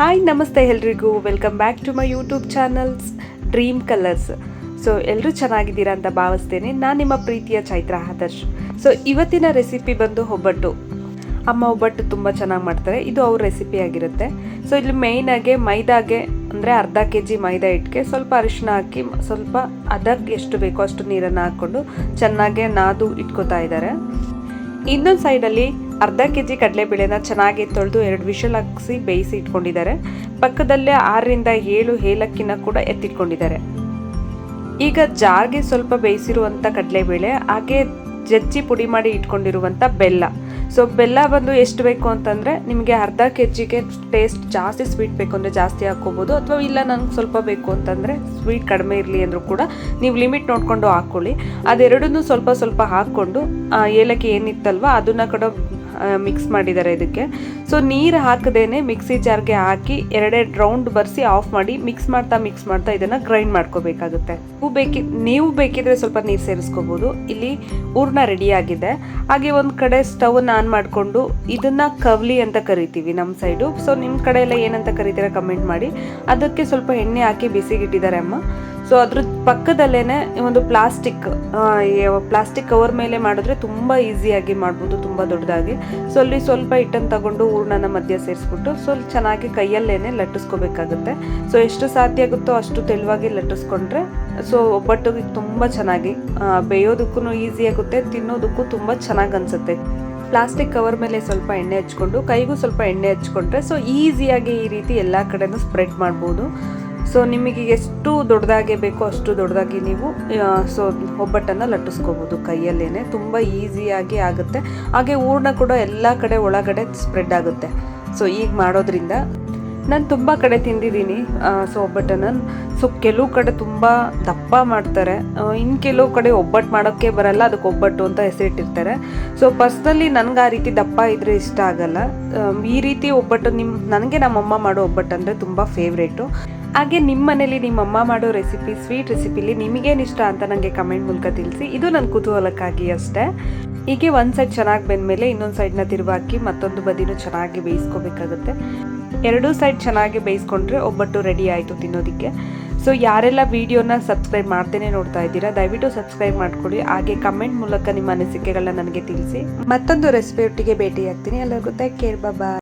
Hi ನಮಸ್ತೆ ಎಲ್ರಿಗೂ. Welcome back to my YouTube channels Dream Colours so ಎಲ್ಲರೂ ಚೆನ್ನಾಗಿದ್ದೀರಾ ಅಂತ ಭಾವಿಸ್ತೇನೆ. ನಾನು ನಿಮ್ಮ ಪ್ರೀತಿಯ ಚೈತ್ರ ಆದರ್ಶ್. ಸೊ ಇವತ್ತಿನ ರೆಸಿಪಿ ಬಂದು ಒಬ್ಬಟ್ಟು. ಅಮ್ಮ ಒಬ್ಬಟ್ಟು ತುಂಬ ಚೆನ್ನಾಗಿ ಮಾಡ್ತಾರೆ. ಇದು ಅವ್ರ ರೆಸಿಪಿ ಆಗಿರುತ್ತೆ. ಸೊ ಇಲ್ಲಿ ಮೇಯ್ನಾಗೆ ಮೈದಾಗೆ, ಅಂದರೆ ಅರ್ಧ ಕೆ ಜಿ ಮೈದಾ ಹಿಟ್ಟಿಗೆ ಸ್ವಲ್ಪ ಅರಿಶಿನ ಹಾಕಿ, ಸ್ವಲ್ಪ ಅದಕ್ಕೆ ಎಷ್ಟು ಬೇಕೋ ಅಷ್ಟು ನೀರನ್ನು ಹಾಕ್ಕೊಂಡು ಚೆನ್ನಾಗೆ ನಾದು ಇಟ್ಕೋತಾ ಇದ್ದಾರೆ. ಇನ್ನೊಂದು ಸೈಡಲ್ಲಿ ಅರ್ಧ ಕೆ ಜಿ ಕಡಲೆಬೇಳೆನ ಚೆನ್ನಾಗಿ ತೊಳೆದು ಎರಡು ವಿಷಲ್ ಹಾಕಿಸಿ ಬೇಯಿಸಿ ಇಟ್ಕೊಂಡಿದ್ದಾರೆ. ಪಕ್ಕದಲ್ಲೇ ಆರರಿಂದ ಏಳು ಏಲಕ್ಕಿನ ಕೂಡ ಎತ್ತಿಟ್ಕೊಂಡಿದ್ದಾರೆ. ಈಗ ಜಾರ್ಗೆ ಸ್ವಲ್ಪ ಬೇಯಿಸಿರುವಂಥ ಕಡಲೆಬೇಳೆ, ಹಾಗೆ ಜಜ್ಜಿ ಪುಡಿ ಮಾಡಿ ಇಟ್ಕೊಂಡಿರುವಂಥ ಬೆಲ್ಲ. ಸೊ ಬೆಲ್ಲ ಬಂದು ಎಷ್ಟು ಬೇಕು ಅಂತಂದರೆ ನಿಮಗೆ ಅರ್ಧ ಕೆ ಜಿಗೆ ಟೇಸ್ಟ್ ಜಾಸ್ತಿ ಸ್ವೀಟ್ ಬೇಕು ಅಂದರೆ ಜಾಸ್ತಿ ಹಾಕ್ಕೋಬೋದು, ಅಥವಾ ಇಲ್ಲ ನನಗೆ ಸ್ವಲ್ಪ ಬೇಕು ಅಂತಂದರೆ ಸ್ವೀಟ್ ಕಡಿಮೆ ಇರಲಿ ಅಂದರೂ ಕೂಡ ನೀವು ಲಿಮಿಟ್ ನೋಡಿಕೊಂಡು ಹಾಕ್ಕೊಳ್ಳಿ. ಅದೆರಡನ್ನೂ ಸ್ವಲ್ಪ ಸ್ವಲ್ಪ ಹಾಕ್ಕೊಂಡು ಏಲಕ್ಕಿ ಏನಿತ್ತಲ್ವ, ಅದನ್ನು ಕೂಡ ಮಿಕ್ಸ್ ಮಾಡಿದ್ದಾರೆ ಇದಕ್ಕೆ. ಸೊ ನೀರು ಹಾಕದೇನೆ ಮಿಕ್ಸಿ ಜಾರ್ಗೆ ಹಾಕಿ ಎರಡೇ ರೌಂಡ್ ಬರೆಸಿ ಆಫ್ ಮಾಡಿ ಮಿಕ್ಸ್ ಮಾಡ್ತಾ ಮಿಕ್ಸ್ ಮಾಡ್ತಾ ಇದನ್ನು ಗ್ರೈಂಡ್ ಮಾಡ್ಕೋಬೇಕಾಗುತ್ತೆ. ನೀವು ಬೇಕಿ, ನೀವು ಬೇಕಿದ್ರೆ ಸ್ವಲ್ಪ ನೀರು ಸೇರಿಸ್ಕೋಬೋದು. ಇಲ್ಲಿ ಹೂರ್ಣ ರೆಡಿ ಆಗಿದೆ. ಹಾಗೆ ಒಂದು ಕಡೆ ಸ್ಟವ್ನ ಆನ್ ಮಾಡಿಕೊಂಡು ಇದನ್ನು ಕವ್ಲಿ ಅಂತ ಕರಿತೀವಿ ನಮ್ಮ ಸೈಡು ಸೊ ನಿಮ್ಮ ಕಡೆ ಎಲ್ಲ ಏನಂತ ಕರಿತೀರಾ ಕಮೆಂಟ್ ಮಾಡಿ. ಅದಕ್ಕೆ ಸ್ವಲ್ಪ ಎಣ್ಣೆ ಹಾಕಿ ಬಿಸಿಗಿಟ್ಟಿದ್ದಾರೆ ಅಮ್ಮ. ಸೊ ಅದ್ರ ಪಕ್ಕದಲ್ಲೇನೆ ಒಂದು ಪ್ಲಾಸ್ಟಿಕ್ ಪ್ಲಾಸ್ಟಿಕ್ ಕವರ್ ಮೇಲೆ ಮಾಡಿದ್ರೆ ತುಂಬ ಈಸಿಯಾಗಿ ಮಾಡ್ಬೋದು, ತುಂಬ ದೊಡ್ಡದಾಗಿ. ಸೊ ಅಲ್ಲಿ ಸ್ವಲ್ಪ ಹಿಟ್ಟನ್ನು ತಗೊಂಡು ಹೂರ್ಣನ ಮಧ್ಯ ಸೇರಿಸ್ಬಿಟ್ಟು ಸ್ವಲ್ಪ ಚೆನ್ನಾಗಿ ಕೈಯಲ್ಲೇನೆ ಲಟ್ಟಿಸ್ಕೋಬೇಕಾಗುತ್ತೆ. ಸೊ ಎಷ್ಟು ಸಾಧ್ಯ ಆಗುತ್ತೋ ಅಷ್ಟು ತೆಳುವಾಗಿ ಲಟ್ಟಿಸ್ಕೊಂಡ್ರೆ ಸೊ ಒಬ್ಬಟ್ಟಿಗೆ ತುಂಬ ಚೆನ್ನಾಗಿ ಬೇಯೋದಕ್ಕೂ ಈಸಿ ಆಗುತ್ತೆ, ತಿನ್ನೋದಕ್ಕೂ ತುಂಬ ಚೆನ್ನಾಗಿ ಅನಿಸುತ್ತೆ. ಪ್ಲಾಸ್ಟಿಕ್ ಕವರ್ ಮೇಲೆ ಸ್ವಲ್ಪ ಎಣ್ಣೆ ಹಚ್ಕೊಂಡು, ಕೈಗೂ ಸ್ವಲ್ಪ ಎಣ್ಣೆ ಹಚ್ಕೊಂಡ್ರೆ ಸೊ ಈಸಿಯಾಗಿ ಈ ರೀತಿ ಎಲ್ಲ ಕಡೆನೂ ಸ್ಪ್ರೆಡ್ ಮಾಡ್ಬೋದು. ಸೊ ನಿಮಗೆ ಎಷ್ಟು ದೊಡ್ಡದಾಗೆ ಬೇಕೋ ಅಷ್ಟು ದೊಡ್ಡದಾಗಿ ನೀವು ಸೊ ಒಬ್ಬಟ್ಟನ್ನು ಲಟ್ಟಿಸ್ಕೋಬೋದು. ಕೈಯಲ್ಲೇನೆ ತುಂಬ ಈಸಿಯಾಗಿ ಆಗುತ್ತೆ. ಹಾಗೆ ಹೂರ್ಣ ಕೂಡ ಎಲ್ಲ ಕಡೆ ಒಳಗಡೆ ಸ್ಪ್ರೆಡ್ ಆಗುತ್ತೆ. ಸೊ ಈಗ ಮಾಡೋದ್ರಿಂದ ನಾನು ತುಂಬ ಕಡೆ ತಿಂದಿದ್ದೀನಿ ಸೊ ಒಬ್ಬಟ್ಟನ್ನು. ಸೊ ಕೆಲವು ಕಡೆ ತುಂಬ ದಪ್ಪ ಮಾಡ್ತಾರೆ. ಇನ್ನು ಕೆಲವು ಕಡೆ ಒಬ್ಬಟ್ಟು ಮಾಡೋಕ್ಕೆ ಬರಲ್ಲ, ಅದಕ್ಕೆ ಒಬ್ಬಟ್ಟು ಅಂತ ಹೆಸರಿಟ್ಟಿರ್ತಾರೆ. ಸೊ ಪರ್ಸ್ನಲಿ ನನಗೆ ಆ ರೀತಿ ದಪ್ಪ ಇದ್ದರೆ ಇಷ್ಟ ಆಗಲ್ಲ. ಈ ರೀತಿ ಒಬ್ಬಟ್ಟು ನಿಮ್ಮ ನನಗೆ ನಮ್ಮಮ್ಮ ಮಾಡೋ ಒಬ್ಬಟ್ಟು ಅಂದರೆ ತುಂಬ ಫೇವ್ರೇಟು. ಹಾಗೆ ನಿಮ್ಮ ಮನೇಲಿ ನಿಮ್ಮಮ್ಮ ಮಾಡೋ ರೆಸಿಪಿ ಸ್ವೀಟ್ ರೆಸಿಪಿಲಿ ನಿಮಗೇನು ಇಷ್ಟ ಅಂತ ನನಗೆ ಕಮೆಂಟ್ ಮೂಲಕ ತಿಳಿಸಿ. ಇದು ನನ್ನ ಕುತೂಹಲಕ್ಕಾಗಿ ಅಷ್ಟೇ. ಹೀಗೆ ಒಂದು ಸೈಡ್ ಚೆನ್ನಾಗಿ ಬೆಂದಮೇಲೆ ಇನ್ನೊಂದು ಸೈಡ್ನ ತಿರುವಾಕಿ ಮತ್ತೊಂದು ಬದಿನೂ ಚೆನ್ನಾಗಿ ಬೇಯಿಸ್ಕೋಬೇಕಾಗುತ್ತೆ. ಎರಡೂ ಸೈಡ್ ಚೆನ್ನಾಗಿ ಬೇಯಿಸ್ಕೊಂಡ್ರೆ ಒಬ್ಬಟ್ಟು ರೆಡಿ ಆಯಿತು ತಿನ್ನೋದಕ್ಕೆ. ಸೊ ಯಾರೆಲ್ಲ ವೀಡಿಯೋನ ಸಬ್ಸ್ಕ್ರೈಬ್ ಮಾಡ್ತೇನೆ ನೋಡ್ತಾ ಇದ್ದೀರಾ, ದಯವಿಟ್ಟು ಸಬ್ಸ್ಕ್ರೈಬ್ ಮಾಡ್ಕೊಳ್ಳಿ ಹಾಗೆ ಕಮೆಂಟ್ ಮೂಲಕ ನಿಮ್ಮ ಅನಿಸಿಕೆಗಳನ್ನ ನನಗೆ ತಿಳಿಸಿ. ಮತ್ತೊಂದು ರೆಸಿಪಿ ಒಟ್ಟಿಗೆ ಭೇಟಿಯಾಗ್ತೀನಿ. ಎಲ್ಲರಿಗೂ ಟೇಕ್ ಕೇರ್ ಬಾಬಾ